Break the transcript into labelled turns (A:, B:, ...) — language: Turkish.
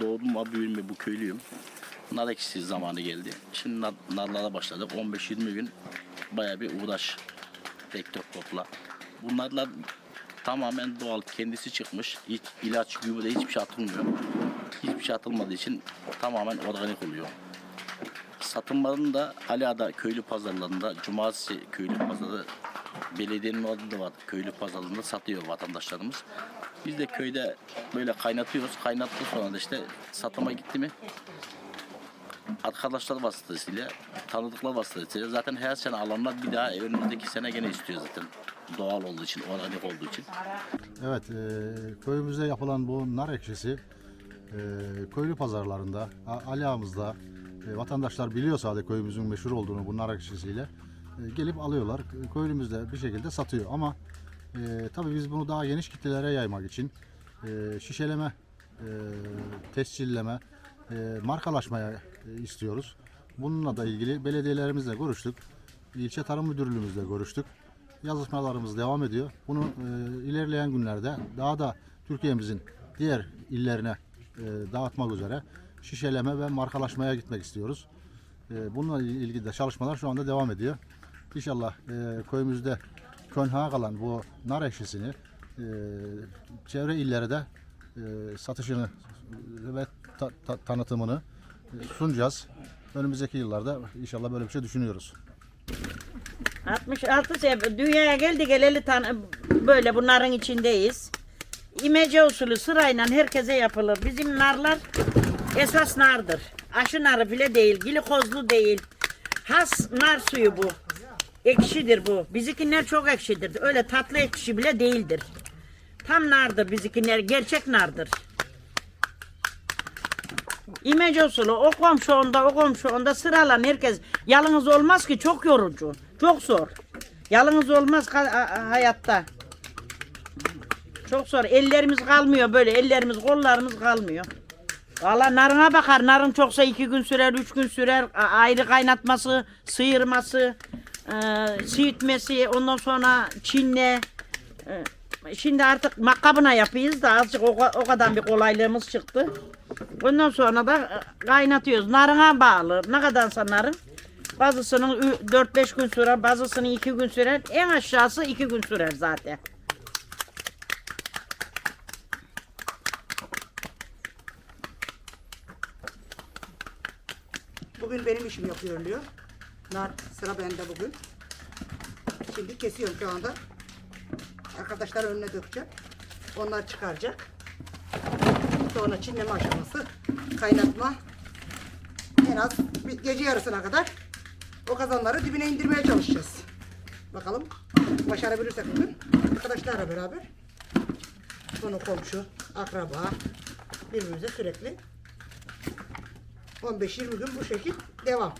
A: doğdum büyüme bu köylüyüm. Nar ekşisi zamanı geldi. Şimdi nar, narlara başladık. 15-20 gün baya bir uğraş. Tek tek topla. Bu tamamen doğal kendisi çıkmış. Hiç ilaç gübre hiçbir şey atılmıyor. Hiçbir şey atılmadığı için tamamen organik oluyor. Satımlarını da Aliada köylü pazarlarında, Cumartesi köylü pazarı, belediyenin orada da var köylü pazarlarında satıyor vatandaşlarımız. Biz de köyde böyle kaynatıyoruz. Kaynattık sonra da işte satıma gitti mi arkadaşlar vasıtasıyla, tanıdıklar vasıtasıyla zaten her sene alanlar bir daha önümüzdeki sene gene istiyor zaten. Doğal olduğu için, organik olduğu için.
B: Evet, e, köyümüzde yapılan bu nar ekşisi e, köylü pazarlarında, A- Ali Ağamızda e, vatandaşlar biliyor sadece köyümüzün meşhur olduğunu bu nar ekşisiyle gelip alıyorlar. Köylümüzde bir şekilde satıyor ama e, tabii biz bunu daha geniş kitlelere yaymak için e, şişeleme, e, tescilleme, e, markalaşmaya e, istiyoruz. Bununla da ilgili belediyelerimizle görüştük. İlçe Tarım Müdürlüğümüzle görüştük yazışmalarımız devam ediyor. Bunu e, ilerleyen günlerde daha da Türkiye'mizin diğer illerine e, dağıtmak üzere şişeleme ve markalaşmaya gitmek istiyoruz. E, bununla ilgili de çalışmalar şu anda devam ediyor. İnşallah e, köyümüzde könha kalan bu nar ekşisini e, çevre illere de e, satışını ve ta- ta- tanıtımını e, sunacağız. Önümüzdeki yıllarda inşallah böyle bir şey düşünüyoruz.
C: 66 sene dünyaya geldi geleli tan böyle bunların içindeyiz. İmece usulü sırayla herkese yapılır. Bizim narlar esas nardır. Aşı narı bile değil, glikozlu değil. Has nar suyu bu. Ekşidir bu. Bizikinler çok ekşidir. Öyle tatlı ekşi bile değildir. Tam nardır bizikinler, gerçek nardır. İmece usulü o komşu onda o komşu onda sıralan herkes yalnız olmaz ki çok yorucu. Çok zor. Yalnız olmaz hayatta. Çok zor. Ellerimiz kalmıyor böyle. Ellerimiz kollarımız kalmıyor. Valla narına bakar. Narın çoksa iki gün sürer, üç gün sürer. A- ayrı kaynatması, sıyırması, e, siitmesi, ondan sonra çinle. E, Şimdi artık makkabına yapıyoruz da azıcık o, o kadar bir kolaylığımız çıktı. Ondan sonra da e, kaynatıyoruz. Narına bağlı. Ne kadarsa narın. Bazısının ü- 4-5 gün sürer, bazısının 2 gün sürer. En aşağısı 2 gün sürer zaten.
D: Bugün benim işim yapılıyor. Nar sıra bende bugün. Şimdi kesiyorum şu anda. Arkadaşlar önüne dökeceğim. Onlar çıkaracak. Sonra çinleme aşaması, kaynatma. En az bir gece yarısına kadar o kazanları dibine indirmeye çalışacağız. Bakalım başarabilirsek bugün arkadaşlarla beraber konu komşu, akraba birbirimize sürekli 15-20 gün bu şekil devam.